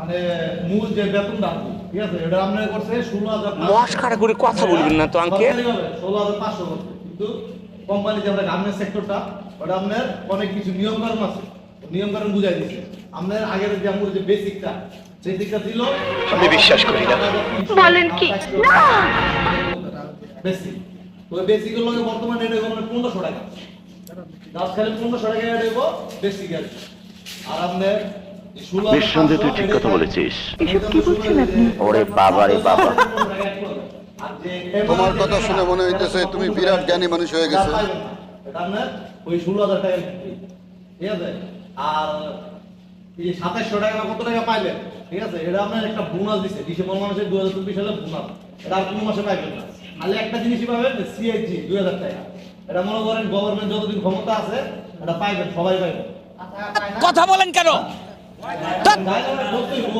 মানে মূল যে বেতনটা আছে, ঠিক আছে? এটা আপনার করছে ষোলো হাজার করে কথা বলবেন না তো আঙ্কেল? ষোলো হাজার পাঁচশো করছে। কিন্তু কোম্পানি যে আমরা গার্মেন্টস সেক্টরটা ওটা আপনার অনেক কিছু নিয়ম কানুন আছে। নিয়ম কানুন বুঝাই দিচ্ছে আপনার আগের যে আমাদের যে বেসিকটা সেই দিকটা আমি বিশ্বাস করি না। বলেন কি? না! বেসিক ওই বেসিকের লগে বর্তমানে এটা হলো পনেরোশো টাকা। গাছ খালি পনেরোশো টাকা এটা বেসিক আর কি। আর আপনার নিঃসন্দেহে তুই ঠিক এটা কথা বলেছিস। এসব কি বলছেন আপনি? ওরে বাবা রে বাবা। আর যে তোমার কথা শুনে মনে হইতেছে তুমি বিরাট জ্ঞানী মানুষ হয়ে গেছো। ওই ষোলো হাজার টাকা ঠিক আছে? আর এই যে সাতাশশো টাকা কত টাকা পাইলেন? ঠিক আছে? এটা আপনার একটা বোনাস দিচ্ছে ডিসেম্বর মাসে দু হাজার চব্বিশ সালে বোনাস। এটা আর কোনো মাসে পাইবেন না। খালি একটা জিনিসই পাবেন সিআইজি দুই হাজার টাকা। এটা মনে করেন গভর্নমেন্ট যতদিন ক্ষমতা আছে এটা পাইবেন সবাই পাইবেন। কথা বলেন কেন? গায়ে গায়ে বলতেই হব।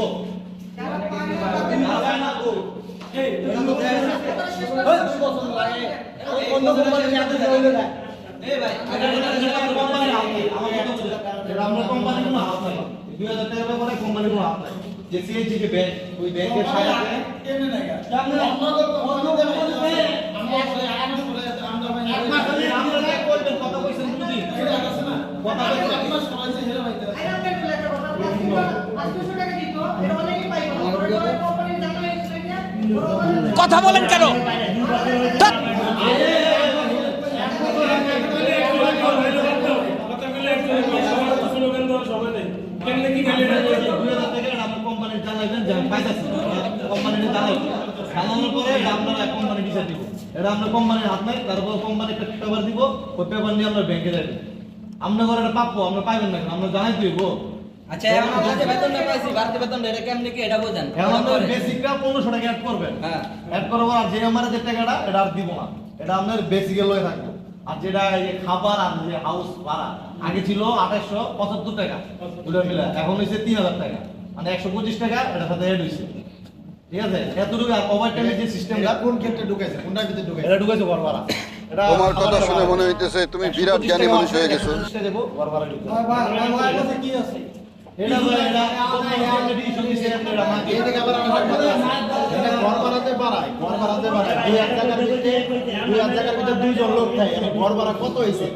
গায়ে না তো। এটা তো দেয় না। অন্য কোম্পানি এত দেয় না। এটা আমাদের কোম্পানির হাত নেই, আমার কথা বুঝে। এটা আমরা কোম্পানির কোনো হাত নাই। 2000 টাকার ব্যাপারে কোম্পানির কোনো হাত নাই। যে CHG কে ব্যাংক, ওই ব্যাংকের সাহায্যে এক মাস আগে আমরা যা করবেন, কথা কইছেন কোনদিন? কথা কইছেন। কথা বলেন কেন ধ্যাৎ। দুই হাজার টাকা এটা আমার কোম্পানির জানাইবেন যে আমি কোম্পানির জানাইবেন। জানানোর পরে আপনারা কোম্পানি দিব। এটা আপনার কোম্পানির হাত নাই, তারপর কোম্পানি পেপার দিব, পেপার নিয়ে আমরা এটা প্রাপ্য, আমরা পাইবেন না কেন? আমরা জানাই দিব। আচ্ছা এখন আমরা যে বেতনটা পাইছি বাড়তি বেতনটা এটা কেমনি কি এটা বোঝেন। এখন আপনার বেসিকটা 1500 টাকা অ্যাড করবেন। হ্যাঁ। অ্যাড করার পর যে আমার যে টাকাটা, এটা আর দিব না। এটা আপনার বেসিকের লয়ে থাকবে। আর যেটা এই যে খাবার আর যে হাউস ভাড়া আগে ছিল আঠাশশো পঁচাত্তর টাকা। দুটো মিলে? এখন তিন হাজার টাকা। মানে একশো পঁচিশ টাকা এটার সাথে অ্যাড হয়েছে ঠিক আছে? এতটুকু আর ওভার টাইমের যে সিস্টেমটা কোন ক্ষেত্রে ঢুকেছে কোনটার ভিতরে ঢুকেছে এটা ঢুকেছে ঘর ভাড়া এটা তোমার কথা শুনে মনে হইতেছে তুমি বিরাট জ্ঞানী মানুষ হয়ে গেছো। কি আছে? দুইজন লোক থাকে। ঘর ভাড়া কত হয়েছে?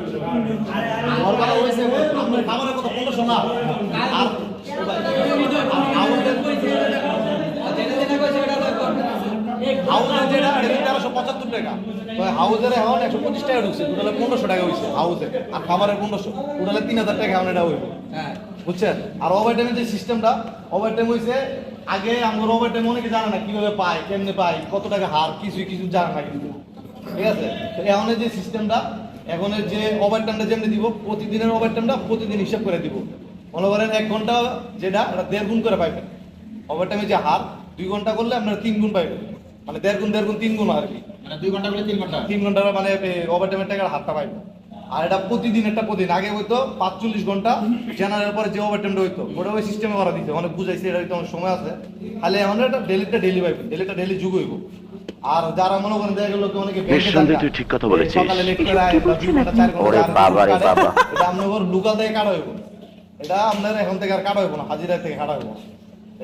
ঘর ভাড়া হয়েছে কত আর আমাদের যেটা পঁচাত্তর টাকা। এখন একশো পঁচিশ টাকা ঢুকছে। পনেরোশো টাকা হয়েছে হাউসে আর খাবারের পনেরোশো। টোটালে তিন হাজার টাকা এখন এটা হইব। হ্যাঁ বুঝছেন? আর ওভার টাইমের যে সিস্টেমটা ওভার টাইম হয়েছে আগে আমার ওভার টাইম অনেকে জানে না কীভাবে পায় কেমনে পায় কত টাকা হার কিছু কিছু জানে না কিন্তু। ঠিক আছে? তো এখন যে সিস্টেমটা এখনের যে ওভার টাইমটা যেমনি দিব প্রতিদিনের ওভার টাইমটা প্রতিদিন হিসাব করে দিব। মনে করেন এক ঘণ্টা যেটা এটা দেড় গুণ করে পাইবেন। ওভার টাইমে যে হার দুই ঘণ্টা করলে আপনারা তিন গুণ পাইবেন। মানে দেড় গুণ দেড় গুণ তিন গুণ আর কি। মানে দুই ঘণ্টা করে তিন ঘণ্টা। তিন ঘণ্টা মানে ওভার টাইমের টাকার হাতটা পাইবেন। আর এটা প্রতিদিন একটা প্রতিদিন আগে হইতো পাঁচচল্লিশ ঘণ্টা জানার পরে যে ওভার টাইমটা হইতো ওটা ওই সিস্টেমে করা দিতে অনেক বুঝাইছে এটা হইতো অনেক সময় আছে খালি এখন এটা ডেলিটা ডেলি পাইবেন ডেলিটা ডেলি যুগ হইব আর যারা মনে করেন দেখা গেল অনেকে নিঃসন্দেহে তুই ঠিক কথা বলেছিস। সকালে লেট করে আয়, ওরে বাবা রে বাবা। এটা আপনার লোকাল থেকে কাটা হইব এটা আপনার এখন থেকে আর কাটা হইব না হাজিরা থেকে কাটা হইব না।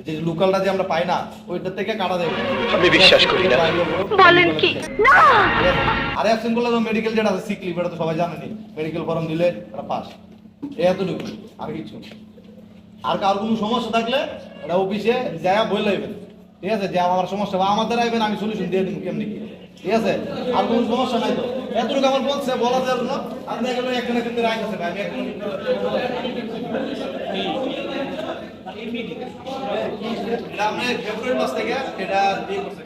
যে লোকালটা যে আমরা পাই না ওইটা থেকে কাটা দেবে। আমি বিশ্বাস করি না। বলেন কি? না! আর অ্যাবসেন্ট করলে তো মেডিকেল যেটা আছে সিক লিভ এটা তো সবাই জানেনি। মেডিকেল ফর্ম দিলে এটা পাস এই এতটুকু আর কিছু। আর কার কোনো সমস্যা থাকলে এটা অফিসে যায় বই লাইবেন ঠিক আছে? যে আমার সমস্যা বা আমাদের আইবেন আমি সলিউশন দিয়ে দিব কেমনি কি? ঠিক আছে? আর কোনো সমস্যা নাই তো। এতটুকু আমার বলছে বলা যাবে না। আর দেখা গেলো একজনের কিন্তু রাইট আছে ভাই, একজনের ফেব্রুয়ারি মাস থেকে এটা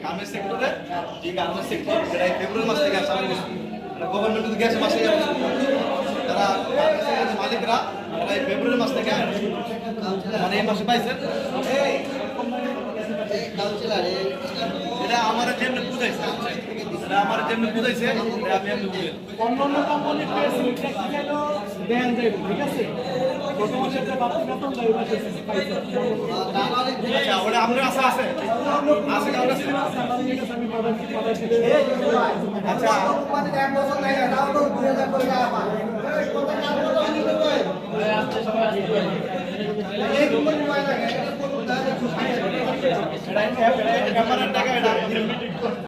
গার্মেন্টস সেক্টরে যে গার্মেন্টস সেক্টর এটা ফেব্রুয়ারি মাস থেকে করছে গভর্নমেন্ট গেছে মাসে যারা মালিকরা এটা এই মাস থেকে মানে মাসে পাইছে। এটা আমার এটা আমার যেমনি বুঝাইছে এটা আমি এমনি বুঝাই অন্যান্য কোম্পানির ফেসিলিটি গেল দেন যাইব ঠিক আছে? গত মাসে যে বাকি বেতন দেয় ওটা পাইছে আচ্ছা ওটা আপনার আশা আছে? আছে কারোর কাছে? আমি পাঠাচ্ছি পাঠাচ্ছি আচ্ছা ক্যামেরার টাকা এটা